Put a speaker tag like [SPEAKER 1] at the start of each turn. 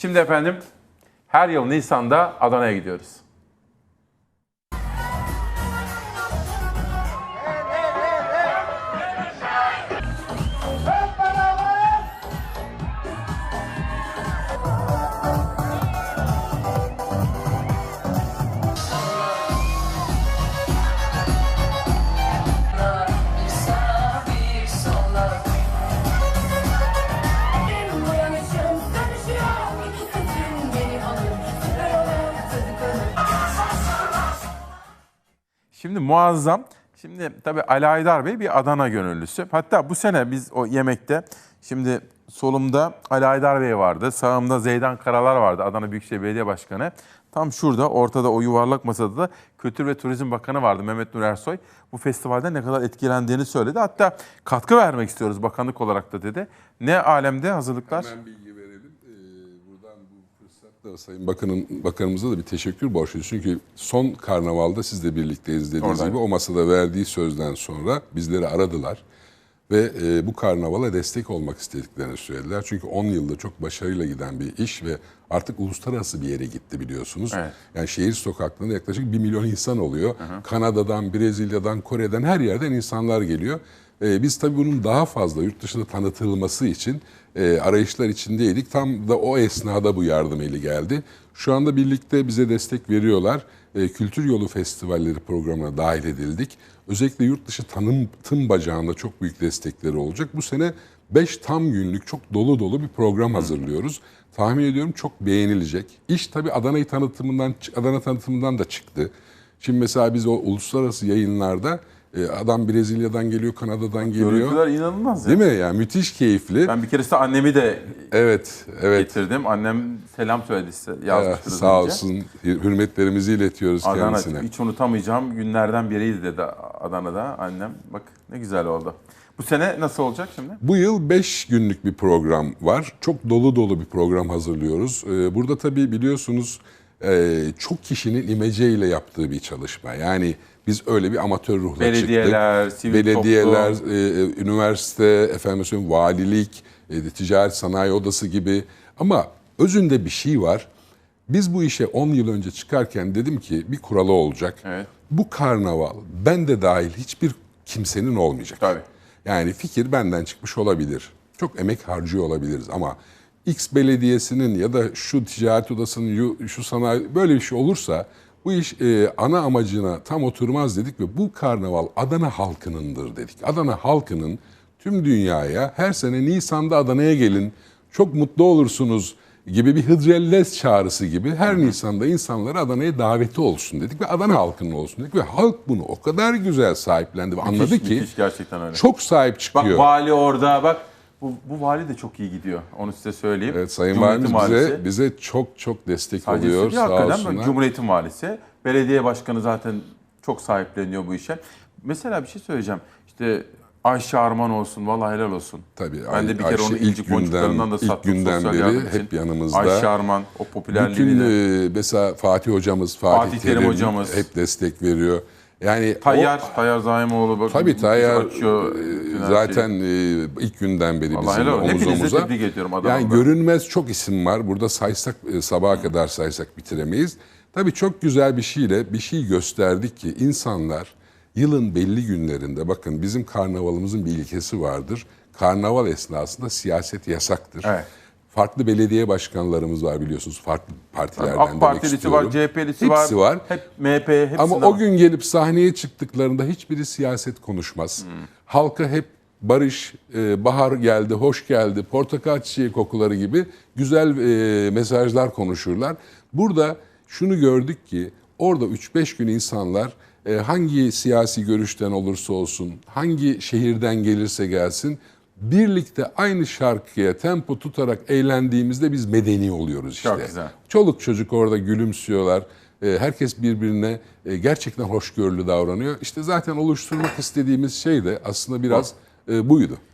[SPEAKER 1] Şimdi efendim her yıl Nisan'da Adana'ya gidiyoruz. Şimdi muazzam. Şimdi tabii Ali Aydar Bey bir Adana gönüllüsü. Hatta bu sene biz o yemekte şimdi solumda Ali Aydar Bey vardı. Sağımda Zeydan Karalar vardı Adana Büyükşehir Belediye Başkanı. Tam şurada ortada o yuvarlak masada da Kültür ve Turizm Bakanı vardı Mehmet Nur Ersoy. Bu festivalden ne kadar etkilendiğini söyledi. Hatta katkı vermek istiyoruz bakanlık olarak da dedi. Ne alemde hazırlıklar?
[SPEAKER 2] Hemen bilgi fırsatta Sayın Bakanım, Bakanımıza da bir teşekkür borçluyuz. Çünkü son karnavalda siz de birlikteyiz dediğiniz
[SPEAKER 1] Oradayım.
[SPEAKER 2] gibi o masada verdiği sözden sonra bizleri aradılar. Ve e, bu karnavala destek olmak istediklerini söylediler. Çünkü 10 yılda çok başarıyla giden bir iş ve artık uluslararası bir yere gitti biliyorsunuz.
[SPEAKER 1] Evet.
[SPEAKER 2] Yani şehir sokaklarında yaklaşık 1 milyon insan oluyor. Kanada'dan, Brezilya'dan, Kore'den her yerden insanlar geliyor. Ee, biz tabii bunun daha fazla yurt dışında tanıtılması için e, arayışlar içindeydik. Tam da o esnada bu yardım eli geldi. Şu anda birlikte bize destek veriyorlar. E, Kültür Yolu Festivalleri programına dahil edildik. Özellikle yurt dışı tanıtım bacağında çok büyük destekleri olacak. Bu sene 5 tam günlük çok dolu dolu bir program hazırlıyoruz. Tahmin ediyorum çok beğenilecek. İş tabii Adana'yı tanıtımından Adana tanıtımından da çıktı. Şimdi mesela biz o uluslararası yayınlarda adam Brezilya'dan geliyor, Kanada'dan geliyor.
[SPEAKER 1] Görüntüler inanılmaz ya.
[SPEAKER 2] Değil mi? Yani müthiş keyifli.
[SPEAKER 1] Ben bir keresinde annemi de
[SPEAKER 2] Evet, evet.
[SPEAKER 1] getirdim. Annem selam söyledi size.
[SPEAKER 2] Ee,
[SPEAKER 1] Yazmıştır az
[SPEAKER 2] sağ
[SPEAKER 1] önce.
[SPEAKER 2] olsun. Hürmetlerimizi iletiyoruz
[SPEAKER 1] Adana
[SPEAKER 2] kendisine.
[SPEAKER 1] hiç unutamayacağım günlerden biriydi dedi Adana'da annem. Bak ne güzel oldu. Bu sene nasıl olacak şimdi?
[SPEAKER 2] Bu yıl 5 günlük bir program var. Çok dolu dolu bir program hazırlıyoruz. Ee, Burada tabii biliyorsunuz e, çok kişinin imeceyle yaptığı bir çalışma. Yani biz öyle bir amatör ruhla
[SPEAKER 1] Belediyeler,
[SPEAKER 2] çıktık.
[SPEAKER 1] sivil
[SPEAKER 2] Belediyeler,
[SPEAKER 1] toplum.
[SPEAKER 2] e, e, üniversite, efendim söyleyeyim, valilik, e, ticaret sanayi odası gibi. Ama özünde bir şey var. Biz bu işe 10 yıl önce çıkarken dedim ki bir kuralı olacak.
[SPEAKER 1] Evet.
[SPEAKER 2] Bu karnaval ben de dahil hiçbir kimsenin olmayacak.
[SPEAKER 1] Tabii.
[SPEAKER 2] Yani fikir benden çıkmış olabilir. Çok emek harcıyor olabiliriz ama X belediyesinin ya da şu ticaret odasının şu sanayi böyle bir şey olursa bu iş e, ana amacına tam oturmaz dedik ve bu karnaval Adana halkınındır dedik. Adana halkının tüm dünyaya her sene Nisan'da Adana'ya gelin çok mutlu olursunuz gibi bir hıdrellez çağrısı gibi her Nisan'da insanları Adana'ya daveti olsun dedik ve Adana halkının olsun dedik ve halk bunu o kadar güzel sahiplendi ve anladı
[SPEAKER 1] Müthiş,
[SPEAKER 2] ki
[SPEAKER 1] müthiş, gerçekten öyle.
[SPEAKER 2] çok sahip
[SPEAKER 1] Bak
[SPEAKER 2] çıkıyor.
[SPEAKER 1] vali orada bak. Bu, bu vali de çok iyi gidiyor. Onu size söyleyeyim.
[SPEAKER 2] evet, Sayın Valimiz bize, bize çok çok destek
[SPEAKER 1] Sadece
[SPEAKER 2] oluyor sağ
[SPEAKER 1] hakikaten
[SPEAKER 2] olsunlar.
[SPEAKER 1] Cumhuriyet'in valisi. Belediye başkanı zaten çok sahipleniyor bu işe. Mesela bir şey söyleyeceğim. İşte Ayşe Arman olsun, vallahi helal olsun.
[SPEAKER 2] Tabii,
[SPEAKER 1] Ben de bir kere
[SPEAKER 2] Ayşe
[SPEAKER 1] onu
[SPEAKER 2] ilk
[SPEAKER 1] ilk boncuklarından da
[SPEAKER 2] günden- ilk günden beri
[SPEAKER 1] için.
[SPEAKER 2] hep yanımızda.
[SPEAKER 1] Ayşe Arman o popülerliğini
[SPEAKER 2] Bütün e, mesela Fatih hocamız, Fatih,
[SPEAKER 1] Fatih Terim
[SPEAKER 2] Terim
[SPEAKER 1] hocamız.
[SPEAKER 2] hep destek veriyor. Yani o-
[SPEAKER 1] Tayyar, Tayyar Zaimoğlu bak.
[SPEAKER 2] Tabii Tayyar
[SPEAKER 1] açıyor,
[SPEAKER 2] e,
[SPEAKER 1] her
[SPEAKER 2] zaten
[SPEAKER 1] şeyi.
[SPEAKER 2] e, ilk günden beri
[SPEAKER 1] Vallahi
[SPEAKER 2] bizimle omuz omuza.
[SPEAKER 1] tebrik ediyorum.
[SPEAKER 2] Yani görünmez çok isim var. Burada saysak e, sabaha kadar saysak bitiremeyiz. Tabii çok güzel bir şeyle bir şey gösterdik ki insanlar yılın belli günlerinde bakın bizim karnavalımızın bir ilkesi vardır. Karnaval esnasında siyaset yasaktır.
[SPEAKER 1] Evet.
[SPEAKER 2] Farklı belediye başkanlarımız var biliyorsunuz. Farklı partilerden
[SPEAKER 1] AK
[SPEAKER 2] demek
[SPEAKER 1] Partilisi var,
[SPEAKER 2] istiyorum.
[SPEAKER 1] CHP'lisi
[SPEAKER 2] Hepsi
[SPEAKER 1] var.
[SPEAKER 2] var.
[SPEAKER 1] Hep MHP, hepsinde
[SPEAKER 2] Ama o
[SPEAKER 1] var.
[SPEAKER 2] gün gelip sahneye çıktıklarında hiçbiri siyaset konuşmaz. Halka hep barış, e, bahar geldi, hoş geldi, portakal çiçeği kokuları gibi güzel e, mesajlar konuşurlar. Burada şunu gördük ki orada 3-5 gün insanlar e, hangi siyasi görüşten olursa olsun, hangi şehirden gelirse gelsin birlikte aynı şarkıya tempo tutarak eğlendiğimizde biz medeni oluyoruz işte.
[SPEAKER 1] Çok güzel.
[SPEAKER 2] Çoluk çocuk orada gülümsüyorlar. E, Herkes birbirine e, gerçekten hoşgörülü davranıyor. İşte zaten oluşturmak istediğimiz şey de aslında biraz e, buydu.